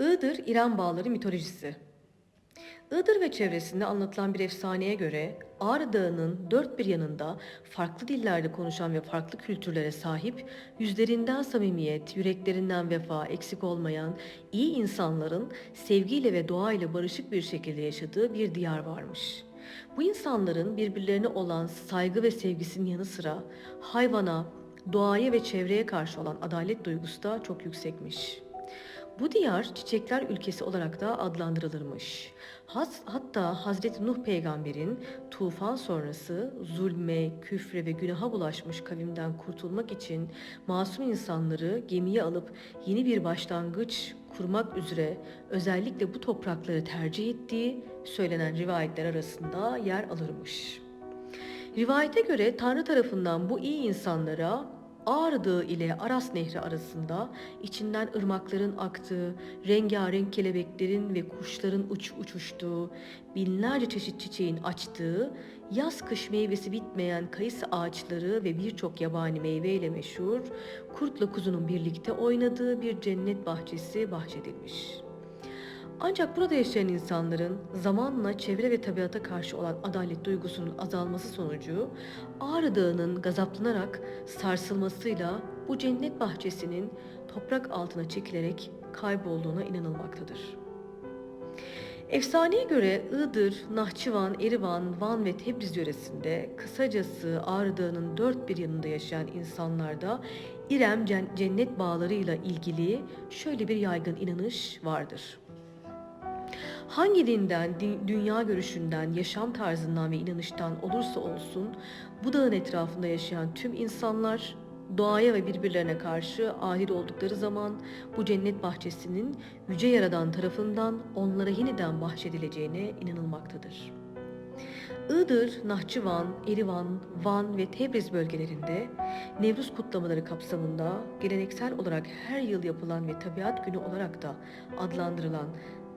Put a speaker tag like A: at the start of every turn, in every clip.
A: Iğdır İran Bağları mitolojisi. Iğdır ve çevresinde anlatılan bir efsaneye göre Ağrı Dağı'nın dört bir yanında farklı dillerde konuşan ve farklı kültürlere sahip, yüzlerinden samimiyet, yüreklerinden vefa eksik olmayan iyi insanların sevgiyle ve doğayla barışık bir şekilde yaşadığı bir diyar varmış. Bu insanların birbirlerine olan saygı ve sevgisinin yanı sıra hayvana, doğaya ve çevreye karşı olan adalet duygusu da çok yüksekmiş. Bu diyar çiçekler ülkesi olarak da adlandırılırmış. Has, hatta Hazreti Nuh peygamberin tufan sonrası zulme, küfre ve günaha bulaşmış kavimden kurtulmak için masum insanları gemiye alıp yeni bir başlangıç kurmak üzere özellikle bu toprakları tercih ettiği söylenen rivayetler arasında yer alırmış. Rivayete göre Tanrı tarafından bu iyi insanlara Ağrı Dağı ile Aras Nehri arasında içinden ırmakların aktığı, rengarenk kelebeklerin ve kuşların uç uçuştuğu, binlerce çeşit çiçeğin açtığı, yaz kış meyvesi bitmeyen kayısı ağaçları ve birçok yabani meyveyle meşhur, kurtla kuzunun birlikte oynadığı bir cennet bahçesi bahşedilmiş. Ancak burada yaşayan insanların zamanla çevre ve tabiata karşı olan adalet duygusunun azalması sonucu Ağrı Dağı'nın gazaplanarak sarsılmasıyla bu cennet bahçesinin toprak altına çekilerek kaybolduğuna inanılmaktadır. Efsaneye göre Iğdır, Nahçıvan, Erivan, Van ve Tebriz yöresinde kısacası Ağrı Dağı'nın dört bir yanında yaşayan insanlarda İrem cen- cennet bağlarıyla ilgili şöyle bir yaygın inanış vardır. Hangi dinden, dü- dünya görüşünden, yaşam tarzından ve inanıştan olursa olsun bu dağın etrafında yaşayan tüm insanlar doğaya ve birbirlerine karşı adil oldukları zaman bu cennet bahçesinin yüce yaradan tarafından onlara yeniden bahşedileceğine inanılmaktadır. Iğdır, Nahçıvan, Erivan, Van ve Tebriz bölgelerinde Nevruz kutlamaları kapsamında geleneksel olarak her yıl yapılan ve Tabiat Günü olarak da adlandırılan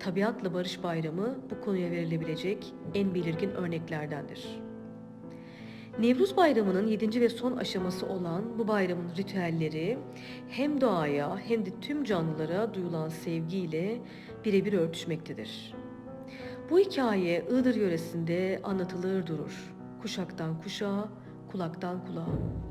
A: Tabiatla Barış Bayramı bu konuya verilebilecek en belirgin örneklerdendir. Nevruz Bayramı'nın 7. ve son aşaması olan bu bayramın ritüelleri hem doğaya hem de tüm canlılara duyulan sevgiyle birebir örtüşmektedir. Bu hikaye Iğdır yöresinde anlatılır durur. Kuşaktan kuşağa, kulaktan kulağa.